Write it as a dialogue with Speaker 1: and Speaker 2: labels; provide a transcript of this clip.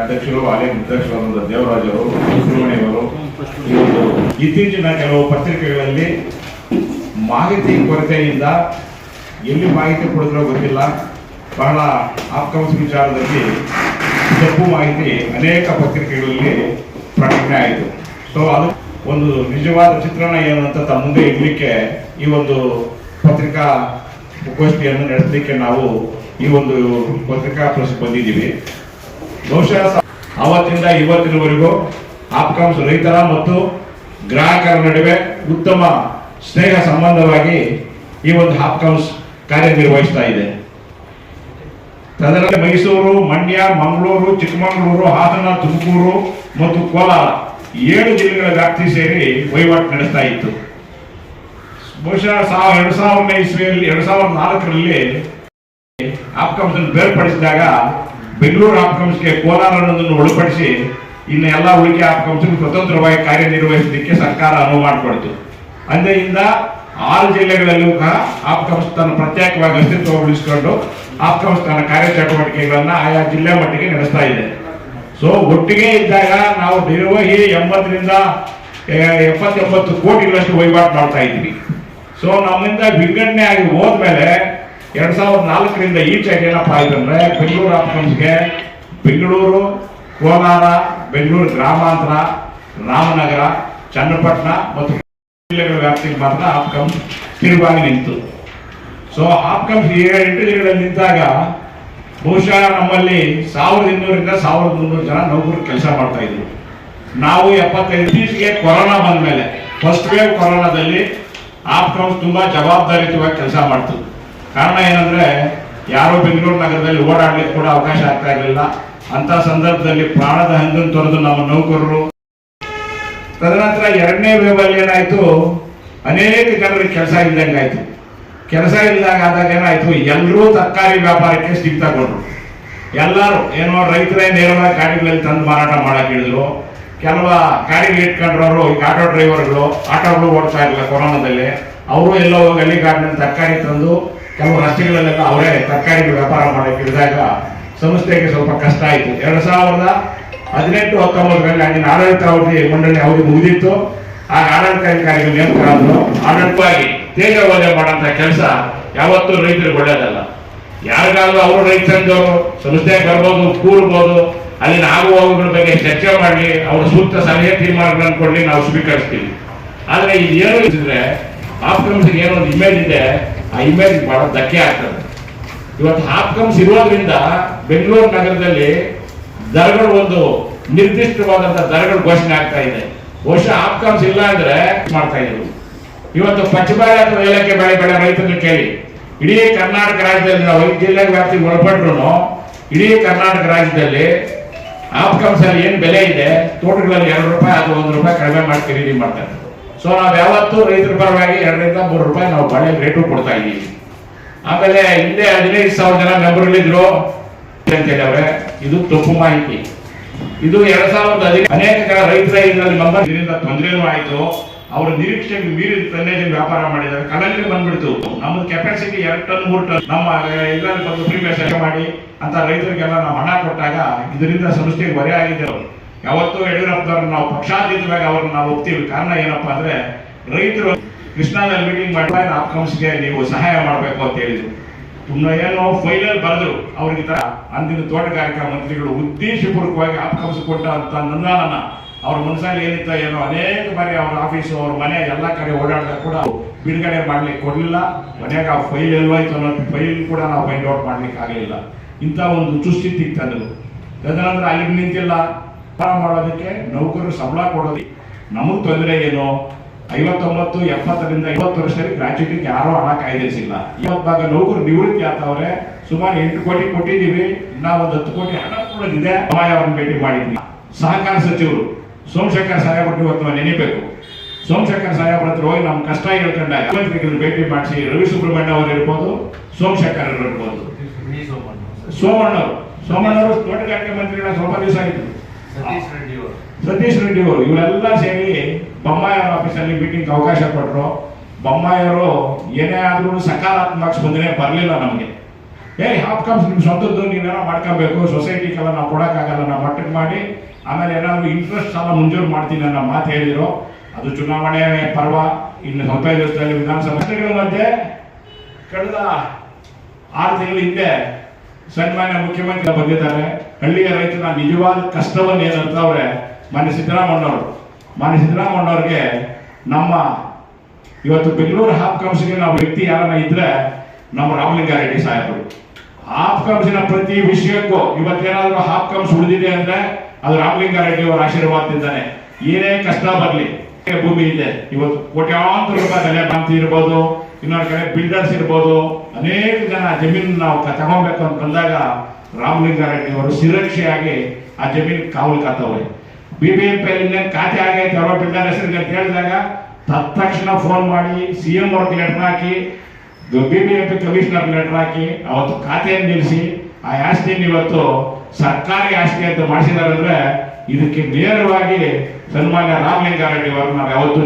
Speaker 1: ಅಧ್ಯಕ್ಷರು ಹಾಲಿ ಅಧ್ಯಕ್ಷರಾದ ದೇವರಾಜ್ ಅವರು ಸುಬ್ರಹ್ಮಣ್ಯ ಅವರು ಈ ಒಂದು ಇತ್ತೀಚಿನ ಕೆಲವು ಪತ್ರಿಕೆಗಳಲ್ಲಿ ಮಾಹಿತಿ ಕೊರತೆಯಿಂದ ಎಲ್ಲಿ ಮಾಹಿತಿ ಕೊಡಿದ್ರೋ ಗೊತ್ತಿಲ್ಲ. ಬಹಳ ಆಪ್ಕಮ್ಸ್ ವಿಚಾರದಲ್ಲಿ ತಪ್ಪು ಮಾಹಿತಿ ಅನೇಕ ಪತ್ರಿಕೆಗಳಲ್ಲಿ ಪ್ರಕಟಣೆ ಆಯಿತು. ಸೊ ಅದು ಒಂದು ನಿಜವಾದ ಚಿತ್ರಣ ಏನು ಅಂತ ತಮ್ಮ ಮುಂದೆ ಇಡಲಿಕ್ಕೆ ಈ ಒಂದು ಪತ್ರಿಕಾ ಗೋಷ್ಠಿಯನ್ನು ನಡೆಸಲಿಕ್ಕೆ ನಾವು ಈ ಒಂದು ಪತ್ರಿಕಾ ಪ್ರೆಸ್ ಬಂದಿದ್ದೀವಿ. ಬಹುಶಃ ಆವತ್ತಿಂದ ಇವತ್ತಿನವರೆಗೂ ಆಪ್ಕಾಮ್ಸ್ ರೈತರ ಮತ್ತು ಗ್ರಾಹಕರ ನಡುವೆ ಉತ್ತಮ ಸ್ನೇಹ ಸಂಬಂಧವಾಗಿ ಈ ಒಂದು ಹಾಪ್ಕಾಮ್ಸ್ ಕಾರ್ಯನಿರ್ವಹಿಸ್ತಾ ಇದೆ. ತದನಂತರ ಮೈಸೂರು, ಮಂಡ್ಯ, ಮಂಗಳೂರು, ಚಿಕ್ಕಮಗಳೂರು, ಹಾಸನ, ತುಮಕೂರು ಮತ್ತು ಕೋಲಾರ ಏಳು ಜಿಲ್ಲೆಗಳ ವ್ಯಾಪ್ತಿ ಸೇರಿ ವಹಿವಾಟು ನಡೆಸ್ತಾ ಇತ್ತು. ಬಹುಶಃ ಸಾವಿರ ಎರಡು ಸಾವಿರನೇ ಇಸ್ವಿಯಲ್ಲಿ ಎರಡು ಸಾವಿರದ ನಾಲ್ಕರಲ್ಲಿ ಆಪ್ಕಾಮ್ಸ್ ಬೇರ್ಪಡಿಸಿದಾಗ ಬೆಂಗಳೂರು ಆಪ್ಕಮ್ಸ್ಗೆ ಕೋಲಾರ ಅನ್ನೋದನ್ನು ಒಳಪಡಿಸಿ ಇನ್ನು ಎಲ್ಲ ಉಳಿಕೆ ಆಪ್ಕಮ್ಸ್ಗೆ ಸ್ವತಂತ್ರವಾಗಿ ಕಾರ್ಯನಿರ್ವಹಿಸಲಿಕ್ಕೆ ಸರ್ಕಾರ ಅನುವು ಮಾಡಿಕೊಡ್ತು. ಅಂದೆಯಿಂದ ಆರು ಜಿಲ್ಲೆಗಳಲ್ಲೂ ಸಹ ಆಪ್ಕಮ್ಸ್ ತನ್ನ ಪ್ರತ್ಯೇಕವಾಗಿ ಅಸ್ತಿತ್ವ ಉಳಿಸಿಕೊಂಡು ಆಪ್ಕಮ್ಸ್ ತನ್ನ ಕಾರ್ಯಚಟುವಟಿಕೆಗಳನ್ನು ಆಯಾ ಜಿಲ್ಲೆ ಮಟ್ಟಿಗೆ ನಡೆಸ್ತಾ ಇದೆ. ಸೊ ಒಟ್ಟಿಗೆ ಇದ್ದಾಗ ನಾವು ನಿರ್ವಹಿ ಎಂಬತ್ತರಿಂದ ಎಪ್ಪತ್ತೆಂಬತ್ತು ಕೋಟಿಗಳಷ್ಟು ವಹಿವಾಟು ಮಾಡ್ತಾ ಇದ್ವಿ ಸೊ ನಮ್ಮಿಂದ ವಿಂಗಡಣೆ ಆಗಿ ಹೋದ್ಮೇಲೆ ಎರಡ್ ಸಾವಿರದ ನಾಲ್ಕರಿಂದ ಈಚೆಗೆ ಏನಪ್ಪಾ ಆಯ್ತು ಅಂದ್ರೆ ಬೆಂಗಳೂರು ಆಪ್ಕಮ್ಸ್ಗೆ ಬೆಂಗಳೂರು, ಕೋಲಾರ, ಬೆಂಗಳೂರು ಗ್ರಾಮಾಂತರ, ರಾಮನಗರ, ಚನ್ನಪಟ್ಟಣ ಮತ್ತು ಜಿಲ್ಲೆಗಳ ವ್ಯಾಪ್ತಿಗೆ ಮಾತ್ರ ಆಪ್ಕಮ್ಸ್ ತಿರುವಾಗಿ ನಿಂತು. ಸೊ ಆಪ್ಕಮ್ಸ್ ಎಂಟು ಜಿಲ್ಲೆಗಳಲ್ಲಿ ನಿಂತಾಗ ಬಹುಶಃ ನಮ್ಮಲ್ಲಿ ಸಾವಿರದ ಇನ್ನೂರಿಂದ ಸಾವಿರದ ಮುನ್ನೂರು ಜನ ನೌಕರರು ಕೆಲಸ ಮಾಡ್ತಾ ಇದ್ರು. ನಾವು ಎಪ್ಪತ್ತೈದು ಇತ್ತೀಚೆಗೆ ಕೊರೋನಾ ಬಂದ ಮೇಲೆ ಫಸ್ಟ್ ವೇವ್ ಕೊರೋನಾದಲ್ಲಿ ಆಪ್ಕಮ್ಸ್ ತುಂಬಾ ಜವಾಬ್ದಾರಿಯುತವಾಗಿ ಕೆಲಸ ಮಾಡ್ತು ಕಾರಣ ಏನಂದ್ರೆ, ಯಾರು ಬೆಂಗಳೂರು ನಗರದಲ್ಲಿ ಓಡಾಡ್ಲಿಕ್ಕೆ ಕೂಡ ಅವಕಾಶ ಆಗ್ತಾ ಇರಲಿಲ್ಲ. ಅಂತ ಸಂದರ್ಭದಲ್ಲಿ ಪ್ರಾಣದ ಹಂಗನ್ನು ತೊರೆದು ನಮ್ಮ ನೌಕರರು. ತದನಂತರ ಎರಡನೇ ವೇವ್ ಅಲ್ಲಿ ಏನಾಯ್ತು? ಅನೇಕ ಜನರಿಗೆ ಕೆಲಸ ಇಲ್ಲದಂಗಾಯಿತು ಕೆಲಸ ಇಲ್ದಾಗ ಆದಾಗ ಏನಾಯ್ತು? ಎಲ್ಲರೂ ತರಕಾರಿ ವ್ಯಾಪಾರಕ್ಕೆ ಸ್ಟಿಕ್ ತಗೊಂಡ್ರು ಎಲ್ಲರೂ, ಏನೋ ರೈತರೇ ನೇರವಾಗಿ ಗಾಡಿಗಳಲ್ಲಿ ತಂದು ಮಾರಾಟ ಮಾಡಕ್ಕೆ ಹೇಳಿದ್ರು. ಕೆಲವ ಗಾಡಿಗೆ ಇಟ್ಕೊಂಡ್ರವರು ಈಗ ಆಟೋ ಡ್ರೈವರ್ಗಳು, ಆಟೋಗಳು ಓಡ್ತಾ ಇರಲಿಲ್ಲ ಕೊರೋನಾದಲ್ಲಿ. ಅವರು ಎಲ್ಲೋ ಹೋಗಿ ಅಲ್ಲಿ ಗಾಡಿನಲ್ಲಿ ತರಕಾರಿ ತಂದು ಕೆಲವು ರಸ್ತೆಗಳಲ್ಲೆಲ್ಲ ಅವರೇ ತರಕಾರಿ ವ್ಯಾಪಾರ ಮಾಡೋಕೆ ಇಳಿದಾಗ ಸಂಸ್ಥೆಗೆ ಸ್ವಲ್ಪ ಕಷ್ಟ ಆಯಿತು. ಎರಡು ಸಾವಿರದ ಹದಿನೆಂಟು, ಹತ್ತೊಂಬತ್ತರಲ್ಲಿ ಆಗಿನ ಆಡಳಿತಾವಧಿ ಮಂಡಳಿ ಅವಧಿ ಮುಗಿದಿತ್ತು. ಆಗ ಆಡಳಿತಾಧಿಕಾರಿಗಳು ನೇಮಕರಾದ್ರು. ಆಡಳಿತವಾಗಿ ತೇಜೋವಧೆ ಮಾಡೋಂಥ ಕೆಲಸ ಯಾವತ್ತೂ ರೈತರಿಗೆ ಒಳ್ಳೆಯದಲ್ಲ. ಯಾರಿಗಾದ್ರೂ ಅವರು ರೈತರಂದವರು ಸಂಸ್ಥೆಗೆ ಬರ್ಬೋದು, ಕೂರ್ಬೋದು, ಅಲ್ಲಿನ ಆಗುವ ಹೋಗುಗಳ ಬಗ್ಗೆ ಚರ್ಚೆ ಮಾಡಲಿ ಅವರು ಸೂಕ್ತ ಸಲಹೆ ತೀರ್ಮಾನಗಳನ್ನು ಕೊಡಲಿ ನಾವು ಸ್ವೀಕರಿಸ್ತೀವಿ. ಆದರೆ ಇದು ಏನು ಇದ್ರೆ ಆಪ್ಕಮ್ಸ್ಗೆ ಏನೋ ಒಂದು ಇಮೇಜ್ ಇದೆ. ಆ ಇಮೇಜ್ ಬಹಳ ಧಕ್ಕೆ ಆಗ್ತದೆ. ಇವತ್ತು ಹಾಪ್ಕಮ್ಸ್ ಇರೋದ್ರಿಂದ ಬೆಂಗಳೂರು ನಗರದಲ್ಲಿ ದರಗಳು ಒಂದು ನಿರ್ದಿಷ್ಟವಾದಂತಹ ದರಗಳು ಘೋಷಣೆ ಆಗ್ತಾ ಇದೆ. ಬಹುಶಃ ಹಾಪ್ಕಮ್ಸ್ ಇಲ್ಲ ಅಂದ್ರೆ ಮಾಡ್ತಾ ಇದ್ರು ಇವತ್ತು ಪಚ್ಚಬಾಳೆ ಅಥವಾ ಏಲಕ್ಕೆ ಬೆಳೆ ಬೆಳೆ ರೈತರನ್ನು ಕೇಳಿ. ಇಡೀ ಕರ್ನಾಟಕ ರಾಜ್ಯದಲ್ಲಿ ನಾವು ಜಿಲ್ಲೆ ವ್ಯಾಪ್ತಿಗೆ ಒಳಪಟ್ರು ಇಡೀ ಕರ್ನಾಟಕ ರಾಜ್ಯದಲ್ಲಿ ಆಪ್ಕಮ್ಸ್ ಅಲ್ಲಿ ಏನ್ ಬೆಲೆ ಇದೆ, ತೋಟಗಳಲ್ಲಿ ಎರಡು ರೂಪಾಯಿ ಅಥವಾ ಒಂದು ರೂಪಾಯಿ ಕಡಿಮೆ ಮಾಡಿ ಖರೀದಿ ಮಾಡ್ತಾರೆ. ಸೊ ನಾವು ಯಾವತ್ತೂ ರೈತರ ಪರವಾಗಿ ಎರಡರಿಂದ ಮೂರು ರೂಪಾಯಿ ನಾವು ಬಾಳೆ ರೇಟು ಕೊಡ್ತಾ ಇದ್ದೀವಿ. ಆಮೇಲೆ ಹಿಂದೆ ಹದಿನೈದು ಸಾವಿರ ಜನ ಮೆಂಬರ್ಗಳಿದ್ರು ಅಂತೇಳಿ ಅವರೇ, ಇದು ತಪ್ಪು ಮಾಹಿತಿ. ಇದು ಎರಡ್ ಸಾವಿರದ ಹದಿನೈದು ಅನೇಕ ಜನ ರೈತರ ಇದರಲ್ಲಿ ಇದರಿಂದ ತೊಂದರೆನೂ ಆಯ್ತು. ಅವ್ರ ನಿರೀಕ್ಷೆ ಮೀರಿದ ತನ್ನೇಜ್ ವ್ಯಾಪಾರ ಮಾಡಿದ್ದಾರೆ. ಕಡಲಿಗೆ ಬಂದ್ಬಿಡ್ತು. ನಮ್ಮ ಕೆಪಾಸಿಟಿ ಎರಡು ಟನ್, ಮೂರು ಟನ್. ನಮ್ಮ ಇದರಲ್ಲಿ ಬಂದು ಪ್ರೀಮಿಯರ್ ಮಾಡಿ ಅಂತ ರೈತರಿಗೆಲ್ಲ ನಾವು ಹಣ ಕೊಟ್ಟಾಗ ಇದರಿಂದ ಸಂಸ್ಥೆಗೆ ಆಗಿದೆ. ಯಾವತ್ತೂ ಯಡಿಯೂರಪ್ಪನವ್ರನ್ನ ನಾವು ಪಕ್ಷಾತೀತವಾಗಿ ಅವ್ರನ್ನ ನಾವು ಒಪ್ತೀವಿ. ಕಾರಣ ಏನಪ್ಪಾ ಅಂದ್ರೆ, ರೈತರು ಕೃಷ್ಣಾದಲ್ಲಿ ಮೀಟಿಂಗ್ ಮಾಡಿ ಆಪ್ಕಮ್ಸ್ಗೆ ನೀವು ಸಹಾಯ ಮಾಡಬೇಕು ಅಂತ ಹೇಳಿದ್ರು. ತುಂಬಾ ಏನೋ ಫೈಲಲ್ಲಿ ಬರೆದ್ರು. ಅವ್ರಿಗೆ ತರ ಅಂದಿನ ತೋಟಗಾರಿಕಾ ಮಂತ್ರಿಗಳು ಉದ್ದೇಶಪೂರ್ವಕವಾಗಿ ಕೊಟ್ಟ ಅಂತ ನನ್ನ ಅವ್ರ ಮನಸ್ಸಲ್ಲಿ ಏನಿತ್ತ ಏನೋ ಅನೇಕ ಬಾರಿ ಅವ್ರ ಆಫೀಸು ಅವ್ರ ಮನೆ ಎಲ್ಲ ಕಡೆ ಓಡಾಡಿದಾಗ ಕೂಡ ಬಿಡುಗಡೆ ಮಾಡ್ಲಿಕ್ಕೆ ಕೊಡ್ಲಿಲ್ಲ. ಮನೆಯಾಗ ಆ ಫೈಲ್ ಎಲ್ಲೋಯ್ತು ಅನ್ನೋ ಫೈಲ್ ಕೂಡ ನಾವು ಫೈಂಡ್ ಔಟ್ ಮಾಡ್ಲಿಕ್ಕೆ ಆಗಲಿಲ್ಲ ಇಂಥ ಒಂದು ದುಸ್ಥಿತಿಗೆ ತಂದರು. ತದನಂತರ ಅಲ್ಲಿಗೆ ನಿಂತಿಲ್ಲ. ಮಾಡೋದಕ್ಕೆ ನೌಕರರು ಸಂಬಳ ಕೊಡೋದು ನಮಗ್ ತೊಂದರೆ ಏನು? ಐವತ್ತೊಂಬತ್ತು ಎಪ್ಪತ್ತರಿಂದ ಐವತ್ತು ವರ್ಷದಲ್ಲಿ ಗ್ರಾಚ್ಯುಟಿಗೆ ಯಾರೋ ಹಣ ಕಾಯ್ದಿರಿಸಿಲ್ಲ. ಇವತ್ತಾಗ ನೌಕರು ನಿವೃತ್ತಿ ಆಗ್ತಾವ್ರೆ. ಸುಮಾರು ಎಂಟು ಕೋಟಿ ಕೊಟ್ಟಿದ್ದೀವಿ. ಇನ್ನ ಒಂದು ಹತ್ತು ಕೋಟಿ ಹಣ ಕೂಡ ಇದೆ ಅವ್ರನ್ನ ಭೇಟಿ ಮಾಡಿದ್ವಿ. ಸಹಕಾರ ಸಚಿವರು ಸೋಮಶೇಖರ್ ಸಾಹೇಬ್ರು ಇವತ್ತು ನಾವು ನೆನಿಬೇಕು. ಸೋಮಶೇಖರ್ ಸಾಹೇಬ್ರ ಹತ್ರ ಹೋಗಿ ನಮ್ಮ ಕಷ್ಟ ಹೇಳ್ಕೊಂಡಾಗ ಭೇಟಿ ಮಾಡಿಸಿ ರವಿ ಸುಬ್ರಹ್ಮಣ್ಯ ಅವರು ಇರ್ಬೋದು ಸೋಮಶೇಖರ್ ಅವರು ಇರ್ಬೋದು. ಸೋಮಣ್ಣವರು. ಸೋಮಣ್ಣವರು ತೋಟಗಾರಿಕೆ ಮಂತ್ರಿಗಳ ಸ್ವಲ್ಪ ದಿವಸ ಆಯಿತು
Speaker 2: ಸತೀಶ್ ರೆಡ್ಡಿ ಅವರು.
Speaker 1: ಇವರೆಲ್ಲ ಸೇರಿ ಬೊಮ್ಮಾಯಿಯವರ ಆಫೀಸಲ್ಲಿ ಮೀಟಿಂಗ್ ಅವಕಾಶ ಕೊಟ್ಟರು ಬೊಮ್ಮಾಯಿಯವರು ಏನೇ ಆದ್ರೂ ಸಕಾರಾತ್ಮಕ ಸ್ಪಂದನೆ ಬರಲಿಲ್ಲ ನಮಗೆ. ಏ ಹಾಪ್ಕಮ್ಸ್ ನಿಮ್ಮ ಸ್ವಂತದ್ದು, ನೀವೇನೋ ಮಾಡ್ಕೋಬೇಕು ಸೊಸೈಟಿಗೆಲ್ಲ ನಾವು ಕೊಡೋಕ್ಕಾಗಲ್ಲ, ನಾವು ಮಟ್ಟಕ್ಕೆ ಮಾಡಿ, ಆಮೇಲೆ ಏನಾದರೂ ಇಂಟ್ರೆಸ್ಟ್ ಸಾಲ ಮಂಜೂರು ಮಾಡ್ತೀನಿ ಅನ್ನೋ ಮಾತು ಹೇಳಿದ್ರು. ಅದು ಚುನಾವಣೆ ಪರ್ವ, ಇನ್ನು ಸ್ವಲ್ಪ ದಿವಸದಲ್ಲಿ ವಿಧಾನಸಭೆ. ಮಧ್ಯೆ, ಕಳೆದ ಆರು ತಿಂಗಳ ಹಿಂದೆ ಸನ್ಮಾನ್ಯ ಮುಖ್ಯಮಂತ್ರಿ ಬಂದಿದ್ದಾರೆ ಹಳ್ಳಿಯ ರೈತನ ನಿಜವಾದ ಕಷ್ಟವನ್ನು ಏನಂತವ್ರೆ ಮಾನ್ಯ ಸಿದ್ದರಾಮಣ್ಣವರು ಮಾನ್ಯ ಸಿದ್ದರಾಮಣ್ಣವ್ರಿಗೆ ನಮ್ಮ ಇವತ್ತು ಬೆಂಗಳೂರು ಹಾಪ್ ಕಮ್ಸ್ಗೆ ನಾವು ವ್ಯಕ್ತಿ ಯಾರನ್ನ ಇದ್ರೆ ನಮ್ಮ ರಾಮಲಿಂಗಾರೆಡ್ಡಿ ಸಾಹೇಬರು. ಹಾಪ್ ಕಮ್ಸಿನ ಪ್ರತಿ ವಿಷಯಕ್ಕೂ ಇವತ್ತೇನಾದ್ರೂ ಹಾಪ್ ಕಂಪ್ಸ್ ಉಳಿದಿದೆ ಅಂದ್ರೆ ಅದು ರಾಮಲಿಂಗಾರೆಡ್ಡಿ ಅವರ ಆಶೀರ್ವಾದದಿಂದಾನೆ. ಏನೇ ಕಷ್ಟ ಬರಲಿ, ಭೂಮಿ ಇದೆ. ಇವತ್ತು ಕೋಟ್ಯಾಂತರ ರೂಪಾಯಿ ಬೆಲೆ ಬಾಂತಿ ಇರ್ಬೋದು, ಇನ್ನೊಂದು ಕಡೆ ಬಿಲ್ಡರ್ಸ್ ಇರ್ಬೋದು ಅನೇಕ ಜನ ಜಮೀನು ನಾವು ತಗೊಬೇಕು ಅಂತ ಬಂದಾಗ ರಾಮಲಿಂಗಾರೆಡ್ಡಿ ಅವರು ಸುರಕ್ಷೆಯಾಗಿ ಆ ಜಮೀನು ಕಾವಲು ಕಾತವ್ರೆ ಬಿ ಬಿ ಎಂ ಪಿ ಖಾತೆ ಆಗೈತೆ ಅವರ ಬಿಲ್ಡರ್ ಹೆಸರಿಗೆ ಅಂತ ಹೇಳಿದಾಗ ತತ್ಕ್ಷಣ ಫೋನ್ ಮಾಡಿ ಸಿ ಎಂ ಅವ್ರಿಗೆ ಲೆಟರ್ ಹಾಕಿ ಬಿ ಕಮಿಷನರ್ ಲೆಟರ್ ಹಾಕಿ, ಅವತ್ತು ಖಾತೆಯನ್ನು ನಿಲ್ಲಿಸಿ, ಆ ಆಸ್ತಿಯನ್ನು ಇವತ್ತು ಸರ್ಕಾರಿ ಆಸ್ತಿ ಅಂತ ಮಾಡಿಸಿದಾರೆ ಅಂದ್ರೆ ಇದಕ್ಕೆ ನೇರವಾಗಿ ಸನ್ಮಾನ್ಯ ರಾಮಲಿಂಗಾರೆಡ್ಡಿ ಅವರು ನಾವು ಯಾವತ್ತೂ